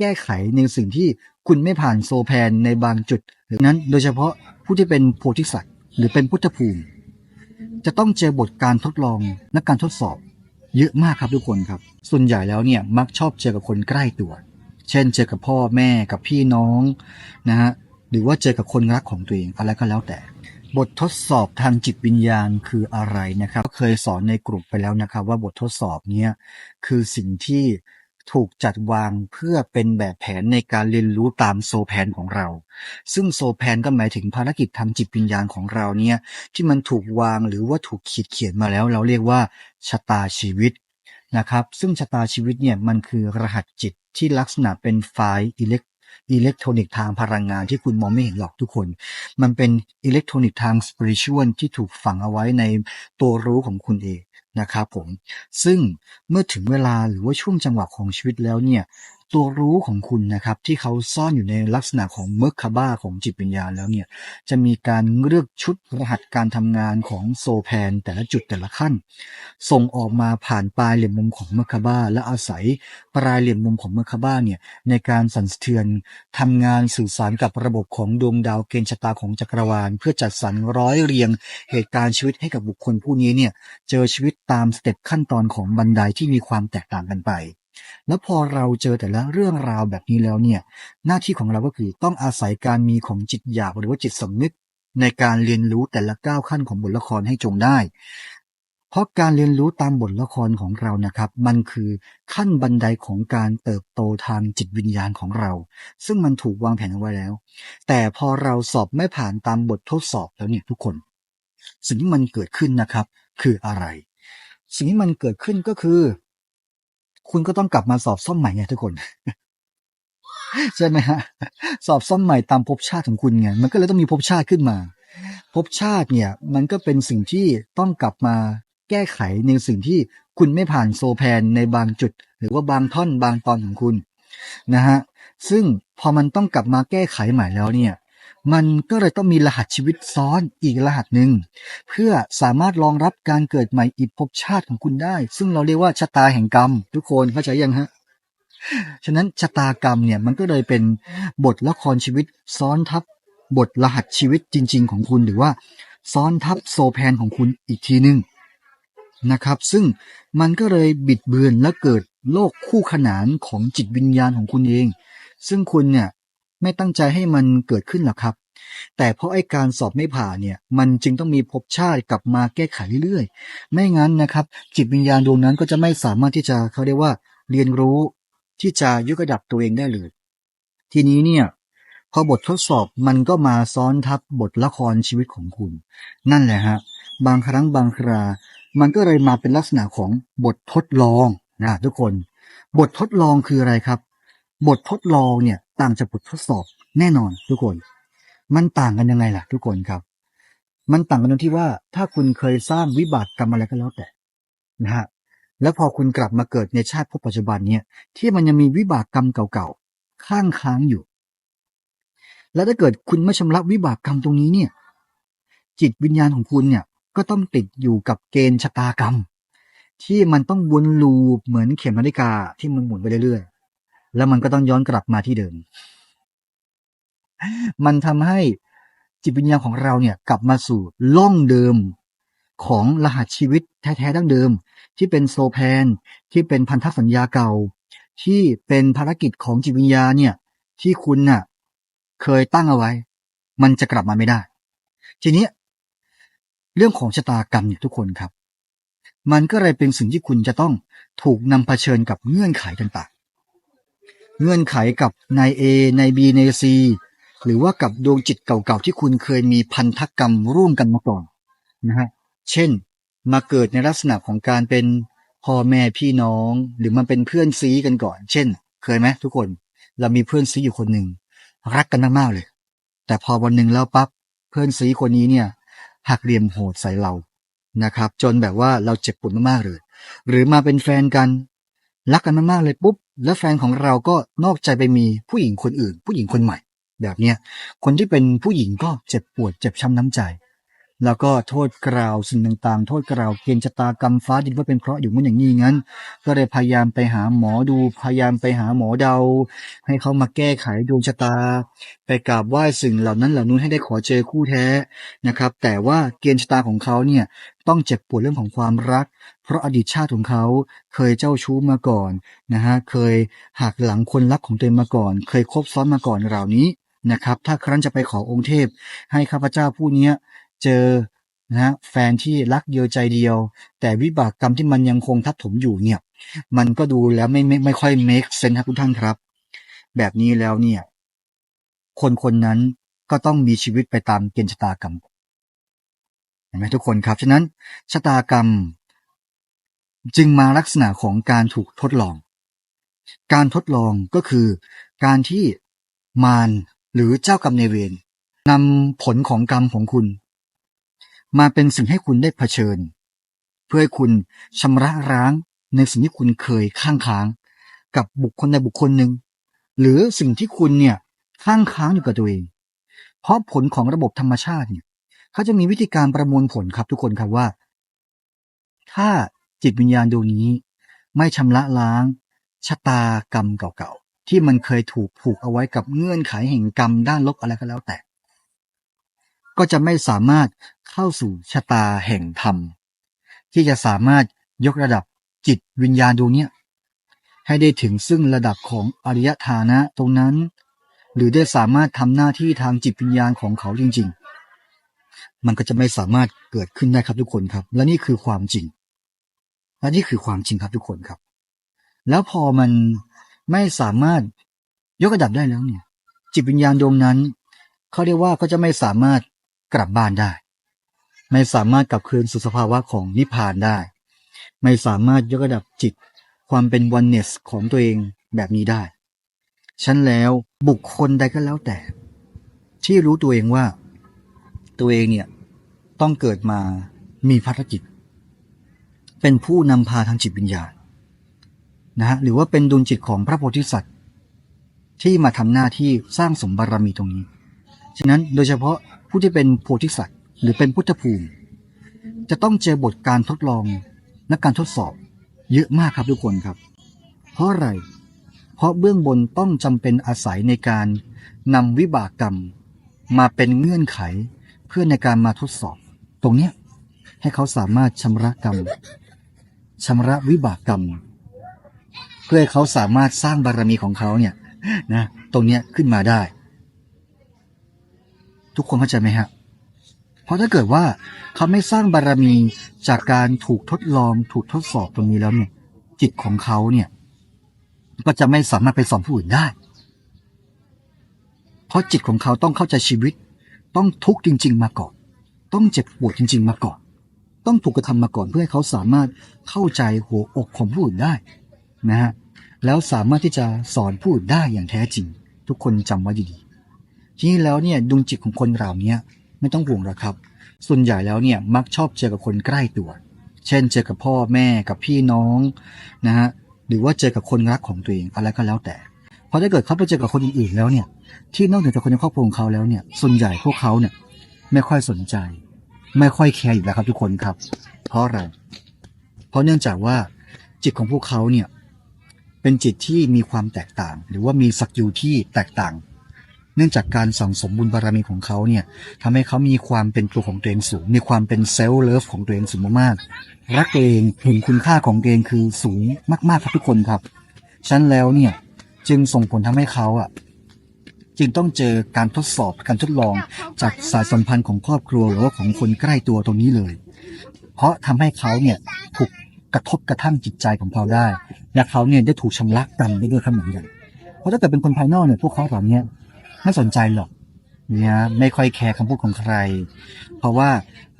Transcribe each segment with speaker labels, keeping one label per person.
Speaker 1: แก้ไขในสิ่งที่คุณไม่ผ่านโซแพนในบางจุดหรือนั้นโดยเฉพาะผู้ที่เป็นโพธิสัตว์ หรือเป็นพุทธภูมิ จะต้องเจอบทการทดลองและการทดสอบ เยอะมากครับทุกคนครับ ส่วนใหญ่แล้วเนี่ยมักชอบเจอกับคนใกล้ตัว เช่น เจอกับพ่อแม่กับพี่น้องนะฮะหรือว่าเจอกับคนรักของตัวเองอะไรก็แล้วแต่ บททดสอบทางจิตวิญญาณคืออะไรนะครับ เคยสอนในกลุ่มไปแล้วนะครับ ว่าบททดสอบเนี้ยคือสิ่งที่ ถูกจัดวางเพื่อเป็นแบบแผนในการเรียนรู้ตามโซแพนของเรา ซึ่งโซแพนก็หมายถึงภารกิจทางจิตวิญญาณของเราเนี่ย ที่มันถูกวางหรือว่าถูกขีดเขียนมาแล้ว เราเรียกว่าชะตาชีวิตนะครับ ซึ่งชะตาชีวิตเนี่ยมันคือรหัสจิตที่ลักษณะเป็นไฟล์อิเล็กอิเล็กทรอนิกส์ทางพลังงานที่คุณมองไม่เห็นหรอกทุกคน มันเป็นอิเล็กทรอนิกส์ทางสปิริชวลที่ถูกฝังเอาไว้ในตัวรู้ของคุณเอง นะครับผม ซึ่งเมื่อถึงเวลาหรือว่าช่วงจังหวะของชีวิตแล้วเนี่ย ตัวรู้ของคุณนะครับ ที่เขาซ่อนอยู่ในลักษณะของเมอร์คาบ้าของจิตวิญญาณแล้วเนี่ยจะมีการเลือกชุดรหัสการทำงานของโซแพนแต่ละจุดแต่ละขั้น ส่งออกมาผ่านปลายเหลี่ยมมุมของเมอร์คาบ้าและอาศัยปลายเหลี่ยมมุมของเมอร์คาบ้าเนี่ยในการสั่นสะเทือนทำงานสื่อสารกับระบบของดวงดาวเกณฑ์ชะตาของจักรวาล เพื่อจัดสรรร้อยเรียงเหตุการณ์ชีวิตให้กับบุคคลผู้นี้เนี่ยเจอชีวิตตามสเต็ปขั้นตอนของบันไดที่มีความแตกต่างกันไป แล้วพอเราเจอแต่ละเรื่องราวแบบนี้แล้วเนี่ย หน้าที่ของเราก็คือต้องอาศัยการมีของจิตหยาบหรือว่าจิตสำนึก ในการเรียนรู้แต่ละก้าวขั้นของบทละครให้จงได้ เพราะการเรียนรู้ตามบทละครของเรานะครับ มันคือขั้นบันไดของการเติบโตทางจิตวิญญาณของเรา ซึ่งมันถูกวางแผนเอาไว้แล้ว แต่พอเราสอบไม่ผ่านตามบททดสอบแล้วเนี่ยทุกคน สิ่งที่มันเกิดขึ้นนะครับ คืออะไร สิ่งที่มันเกิดขึ้นก็คือ คุณก็ต้องกลับมาสอบซ่อมใหม่ไงทุกคนใช่ไหมฮะ สอบซ่อมใหม่ตามภพชาติของคุณไงมันก็เลยต้องมีภพชาติขึ้นมาภพชาติเนี่ย มันก็เป็นสิ่งที่ต้องกลับมาแก้ไขในสิ่งที่คุณไม่ผ่านโซแพนในบางจุด หรือว่าบางท่อนบางตอนของคุณนะฮะซึ่งพอมันต้องกลับมาแก้ไขใหม่แล้วเนี่ย มันก็เลยต้องมีรหัสชีวิตซ้อนอีกรหัสหนึ่งเพื่อสามารถรองรับการเกิดใหม่อีกภพชาติของคุณได้ ซึ่งเราเรียกว่าชะตาแห่งกรรม ทุกคนเข้าใจยังฮะฉะนั้นชะตากรรมเนี่ยมันก็เลยเป็นบทละครชีวิตซ้อนทับบทรหัสชีวิตจริง ๆ ของคุณหรือว่า ซ้อนทับโซแพนของคุณอีกทีหนึ่งนะครับ ซึ่งมันก็เลยบิดเบือนและเกิดโลกคู่ขนานของจิตวิญญาณของคุณเอง ซึ่งคุณเนี่ย ไม่ตั้งใจให้มันเกิดขึ้นหรอกครับ แต่เพราะไอ้การสอบไม่ผ่านเนี่ย มันจึงต้องมีภพชาติกลับมาแก้ไขเรื่อยๆ ไม่งั้นนะครับ จิตวิญญาณดวงนั้นก็จะไม่สามารถที่จะเขาเรียกว่าเรียนรู้ที่จะยกระดับตัวเองได้เลย ทีนี้เนี่ยพอบททดสอบมันก็มาซ้อนทับบทละครชีวิตของคุณ นั่นแหละฮะบางครั้งบางครา มันก็เลยมาเป็นลักษณะของบททดลองนะทุกคน บททดลองคืออะไรครับ บททดลองเนี่ย ต่างจากบททดสอบแน่นอนทุกคน มันต่างกันยังไงล่ะ ทุกคนครับ มันต่างกันตรงที่ว่าถ้าคุณเคยสร้างวิบากกรรมอะไรก็แล้วแต่นะฮะแล้วพอคุณกลับมาเกิดในชาติภพปัจจุบันเนี่ยที่มันยังมีวิบากกรรมเก่าๆข้างค้างอยู่ แล้วถ้าเกิดคุณไม่ชำระวิบากกรรมตรงนี้เนี่ย จิตวิญญาณของคุณเนี่ย ก็ต้องติดอยู่กับเกณฑ์ชะตากรรม ที่มันต้องวนลูปเหมือนเข็มนาฬิกาที่มันหมุนไปเรื่อย แล้วมันก็ต้องย้อนกลับมาที่เดิม มันทำให้จิตวิญญาณของเราเนี่ย กลับมาสู่ล่องเดิมของรหัสชีวิตแท้ๆดั้งเดิม ที่เป็นโซแพนที่เป็นพันธสัญญาเก่า ที่เป็นภารกิจของจิตวิญญาณเนี่ย ที่คุณน่ะ เคยตั้งเอาไว้ มันจะกลับมาไม่ได้ ทีนี้เรื่องของชะตากรรมเนี่ยทุกคนครับ มันก็เลยเป็นสิ่งที่คุณจะต้องถูกนำเผชิญกับเงื่อนไขต่าง เงื่อนไขกับนายเอนายบีนายซีหรือว่ากับดวงจิตเก่าๆที่คุณเคยมีพันธกรรมร่วมกันมาก่อนนะฮะเช่น มาเกิดในลักษณะของการเป็นพ่อแม่พี่น้อง หรือมันเป็นเพื่อนซีกันก่อน เช่น เคยไหมทุกคน เรามีเพื่อนซีอยู่คนหนึ่งรักกันมากๆเลย แต่พอวันหนึ่งแล้วปั๊บเพื่อนซีคนนี้เนี่ยหักเหลี่ยมโหดใส่เรานะครับ จนแบบว่าเราเจ็บปวดมากๆเลย หรือมาเป็นแฟนกัน รักกันมากๆเลยปุ๊บ แล้วแฟนของเราก็นอกใจไปมีผู้หญิงคนอื่น ผู้หญิงคนใหม่ แบบเนี้ยคนที่เป็นผู้หญิงก็เจ็บปวดเจ็บช้ำน้ำใจ แล้วก็โทษกล่าวสิ่งต่างๆ โทษกล่าวเกณฑ์ชะตากรรมฟ้าดินว่าเป็นเพราะอยู่งั้นอย่างนี้งั้น ก็เลยพยายามไปหาหมอดูพยายามไปหาหมอเดา ให้เขามาแก้ไขดวงชะตา ไปกราบไหว้สิ่งเหล่านั้นเหล่านู้นให้ได้ขอเจอคู่แท้นะครับ แต่ว่าเกณฑ์ชะตาของเขาเนี่ยต้องเจ็บปวดเรื่องของความรัก เพราะอดีตชาติของเขาเคยเจ้าชู้มาก่อนนะฮะเคยหักหลังคนรักของตัวเองมาก่อน เคยคบซ้อนมาก่อนเหล่านี้นะครับ ถ้าครั้นจะไปขอองค์เทพ ให้ข้าพเจ้าผู้เนี้ย เจอนะฮะแฟนที่รักเดียวใจเดียว แต่วิบากกรรมที่มันยังคงทับถมอยู่เนี่ย มันก็ดูแล้วไม่ไม่ไม่ค่อย make sense ครับทุกท่านครับ แบบนี้แล้วเนี่ย คนคนนั้นก็ต้องมีชีวิตไปตามเกณฑ์ชะตากรรมเห็นไหมทุกคนครับ ฉะนั้นชะตากรรม จึงมาลักษณะของการถูกทดลอง การทดลองก็คือการที่มารหรือเจ้ากรรมในายเวรนำผลของกรรมของคุณ มาเป็นสิ่งให้คุณได้เผชิญ เพื่อให้คุณชำระร้างในสิ่งที่คุณเคยข้างค้าง กับบุคคลใดบุคคลหนึ่ง หรือสิ่งที่คุณเนี่ยข้างค้างอยู่กับตัวเอง เพราะผลของระบบธรรมชาติเนี่ยเขาจะมีวิธีการประมวลผลครับทุกคนครับว่า ถ้าจิตวิญญาณดวงนี้ ไม่ชำระล้างชะตากรรมเก่าๆที่มันเคยถูกผูกเอาไว้กับเงื่อนไขแห่งกรรมด้านลบอะไรก็แล้วแต่ ก็จะไม่สามารถเข้าสู่ชะตาแห่งธรรม ที่จะสามารถยกระดับจิตวิญญาณดวงนี้ให้ได้ถึงซึ่งระดับของอริยฐานะตรงนั้น หรือได้สามารถทำหน้าที่ทางจิตวิญญาณของเขาจริง ๆ มันก็จะไม่สามารถเกิดขึ้นได้ครับทุกคนครับ และนี่คือความจริง และนี่คือความจริงครับทุกคนครับ แล้วพอมันไม่สามารถยกระดับได้แล้วเนี่ย จิตวิญญาณดวงนั้น เขาเรียกว่าก็จะไม่สามารถ กลับบ้านได้ ไม่สามารถกลับคืนสู่สภาวะของนิพพานได้ ไม่สามารถยกระดับจิตความเป็นวันเนสของตัวเองแบบนี้ได้ฉันแล้วบุคคลใดก็แล้วแต่ ที่รู้ตัวเองว่า ตัวเองเนี่ยต้องเกิดมามีภารกิจ เป็นผู้นำพาทางจิตวิญญาณนะฮะหรือว่าเป็นดวงจิตของพระโพธิสัตว์ ที่มาทำหน้าที่สร้างสมบารมีตรงนี้ ฉะนั้นโดยเฉพาะผู้ที่เป็นโพธิสัตว์ หรือเป็นพุทธภูมิ จะต้องเจอบทการทดลองและการทดสอบ เยอะมากครับทุกคนครับ เพราะอะไร เพราะเบื้องบนต้องจำเป็นอาศัยในการนำวิบากกรรม มาเป็นเงื่อนไขเพื่อในการมาทดสอบ ตรงเนี้ยให้เขาสามารถชำระกรรมชำระวิบากกรรม เพื่อให้เขาสามารถสร้างบารมีของเขาเนี่ยนะตรงเนี้ยขึ้นมาได้ ทุกคนเข้าใจไหมฮะเพราะถ้าเกิดว่าเขาไม่สร้างบารมีจากการถูกทดลองถูกทดสอบตรงนี้แล้วเนี่ย จิตของเขาเนี่ย ก็จะไม่สามารถไปสอนผู้อื่นได้ เพราะจิตของเขาต้องเข้าใจชีวิต ต้องทุกข์จริง ๆ มาก่อน ต้องเจ็บปวดจริง ๆ มาก่อน ต้องถูกกระทำมาก่อนเพื่อให้เขาสามารถเข้าใจหัวอกของผู้อื่นได้นะฮะแล้วสามารถที่จะสอนผู้อื่นได้อย่างแท้จริง ทุกคนจำไว้ดีๆ ทีนี้แล้วเนี่ยดวงจิตของคนเหล่านี้ไม่ต้องห่วงหรอกครับ ส่วนใหญ่แล้วเนี่ยมักชอบเจอกับคนใกล้ตัว เช่น เจอกับพ่อแม่กับพี่น้องนะฮะหรือว่าเจอกับคนรักของตัวเองอะไรก็แล้วแต่เพราะถ้าเกิดเขาไปเจอกับคนอื่นๆแล้วเนี่ย ที่นอกเหนือจากคนในครอบครัวของเขาแล้วเนี่ย ส่วนใหญ่พวกเขาเนี่ยไม่ค่อยสนใจ ไม่ค่อยแคร์อยู่แล้วครับทุกคนครับ เพราะอะไรเพราะเนื่องจากว่าจิตของพวกเขาเนี่ยเป็นจิตที่มีความแตกต่าง หรือว่ามีสักยูที่แตกต่าง นื่องจากการสั่งสมบุญบารมีของเขาเนี่ยทำให้เขามีความเป็นตัวของตัวเองสูง มีความเป็นเซลล์เลิฟของตัวเองสูงมากๆรักตัวเองเห็นคุณค่าของตัวเองคือสูงมากๆครับทุกคนครับฉันแล้วเนี่ยจึงส่งผลทำให้เขาอะจึงต้องเจอการทดสอบการทดลองจากสายสัมพันธ์ของครอบครัวหรือว่าของคนใกล้ตัวตรงนี้เลย เพราะทำให้เขาเนี่ยถูกกระทบกระทั่งจิตใจของเขาได้ และเขาเนี่ยได้ถูกชำระกรรมได้ด้วยครับเหมือนกันเพราะถ้าเกิดเป็นคนภายนอกเนี่ยพวกเขาเหล่าเนี้ย ไม่สนใจหรอกเนี่ยไม่ค่อยแคร์คำพูดของใคร เพราะว่า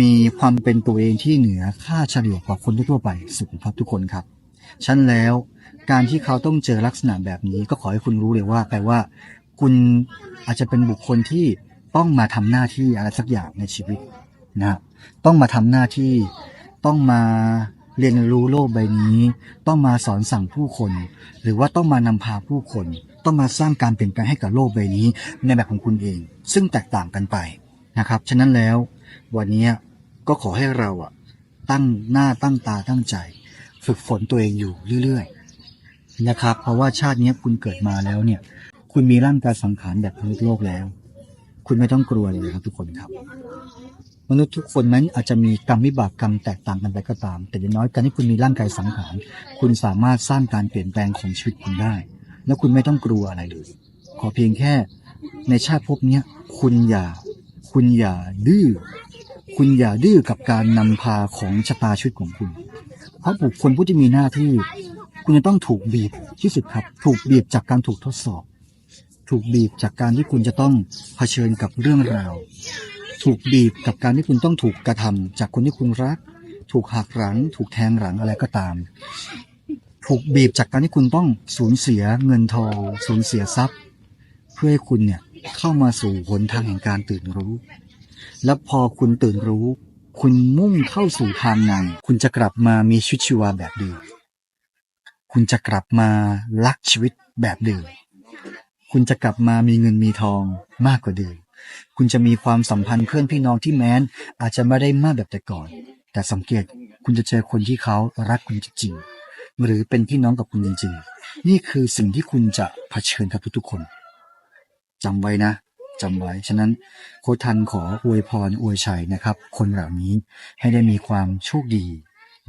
Speaker 1: มีความเป็นตัวเองที่เหนือค่าเฉลี่ยกว่าคนทั่วไปสูงครับทุกคนครับฉันแล้วการที่เขาต้องเจอลักษณะแบบนี้ก็ขอให้คุณรู้เลยว่าแปลว่า คุณอาจจะเป็นบุคคลที่ต้องมาทำหน้าที่อะไรสักอย่างในชีวิตนะต้องมาทำหน้าที่ ต้องมาเรียนรู้โลกใบนี้ ต้องมาสอนสั่งผู้คน หรือว่าต้องมานำพาผู้คน ต้องมาสร้างการเปลี่ยนแปลงให้กับโลกใบนี้ ในแบบของคุณเอง ซึ่งแตกต่างกันไปนะครับ ฉะนั้นแล้ว วันนี้ก็ขอให้เราอะตั้งหน้าตั้งตาตั้งใจ ฝึกฝนตัวเองอยู่เรื่อยๆนะครับ เพราะว่าชาตินี้คุณเกิดมาแล้วเนี่ย คุณมีร่างกายสังขารแบบมนุษย์โลกแล้ว คุณไม่ต้องกลัวเลยครับทุกคนครับ มนุษย์ทุกคนนั้นอาจจะมีกรรมวิบากกรรมแตกต่างกันไปก็ตาม แต่อย่างน้อยการที่คุณมีร่างกายสังขาร คุณสามารถสร้างการเปลี่ยนแปลงของชีวิตคุณได้ แล้วคุณไม่ต้องกลัวอะไรเลย ขอเพียงแค่ในชาติภพเนี้ยคุณอย่า คุณอย่าดื้อคุณอย่าดื้อกับการนำพาของชะตาชีวิตของคุณ เพราะบุคคลผู้ที่มีหน้าที่ คุณจะต้องถูกบีบที่สุดครับ ถูกบีบจากการถูกทดสอบ ถูกบีบจากการที่คุณจะต้องเผชิญกับเรื่องราว ถูกบีบกับการที่คุณต้องถูกกระทำจากคนที่คุณรัก ถูกหักหลัง ถูกแทงหลังอะไรก็ตาม ถูกบีบจากการที่คุณต้องสูญเสียเงินทองสูญเสียทรัพย์ เพื่อให้คุณเนี่ยเข้ามาสู่หนทางแห่งการตื่นรู้ แล้วพอคุณตื่นรู้ คุณมุ่งเข้าสู่ทางนั้น คุณจะกลับมามีชีวิตชีวาแบบเดิมคุณจะกลับมารักชีวิตแบบเดิมคุณจะกลับมามีเงินมีทองมากกว่าเดิมคุณจะมีความสัมพันธ์เพื่อนพี่น้องที่แม้น อาจจะไม่ได้มากแบบแต่ก่อน แต่สังเกตคุณจะเจอคนที่เขารักคุณจริงๆ หรือเป็นพี่น้องกับคุณจริงๆ นี่คือสิ่งที่คุณจะเผชิญกับทุกๆคนจำไว้นะจำไว้ ฉะนั้นโค้ชทันขออวยพรอวยชัยนะครับ คนเหล่านี้ให้ได้มีความโชคดี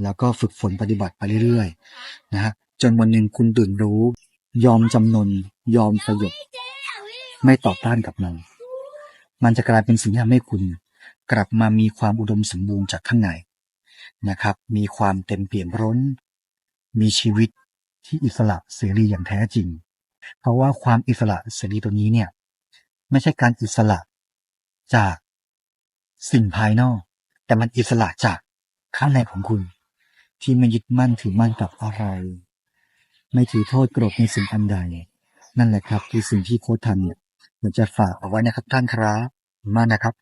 Speaker 1: แล้วก็ฝึกฝนปฏิบัติไปเรื่อยๆนะฮะจนวันหนึ่งคุณตื่นรู้ ยอมจำนน ยอมสยบ ไม่ต่อต้านกับมัน มันจะกลายเป็นสิ่งที่ทำให้คุณ กลับมามีความอุดมสมบูรณ์จากข้างในนะครับ มีความเต็มเปี่ยมร้น มีชีวิตที่อิสระเสรีอย่างแท้จริง เพราะว่าความอิสระเสรีตรงนี้เนี่ย ไม่ใช่การอิสระจากสิ่งภายนอก แต่มันอิสระจากข้างในของคุณ ที่ไม่ยึดมั่นถือมั่นกับอะไร ไม่ถือโทษโกรธในสิ่งอันใด นั่นแหละครับ คือสิ่งที่โค้ชทันเนี่ยอยากจะฝากเอาไว้นะครับท่านครับมานะครับ